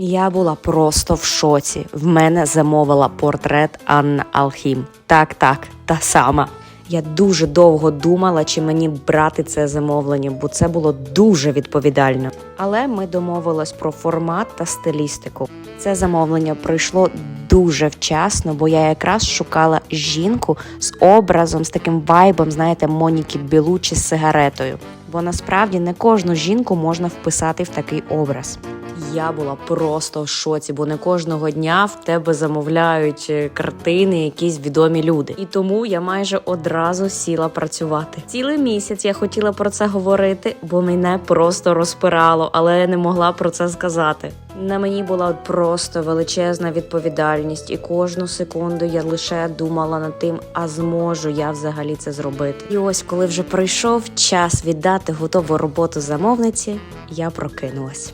Я була просто в шоці. В мене замовила портрет Анна Алхім. Так, так, та сама. Я дуже довго думала, чи мені брати це замовлення, бо це було дуже відповідально. Але ми домовились про формат та стилістику. Це замовлення прийшло дуже вчасно, бо я якраз шукала жінку з образом, з таким вайбом, знаєте, Моніки Білучі з сигаретою. Бо насправді не кожну жінку можна вписати в такий образ. Я була просто в шоці, бо не кожного дня в тебе замовляють е, картини якісь відомі люди. І тому я майже одразу сіла працювати. Цілий місяць я хотіла про це говорити, бо мене просто розпирало, але я не могла про це сказати. На мені була просто величезна відповідальність, і кожну секунду я лише думала над тим, а зможу я взагалі це зробити. І ось, коли вже прийшов час віддати готову роботу замовниці, я прокинулась.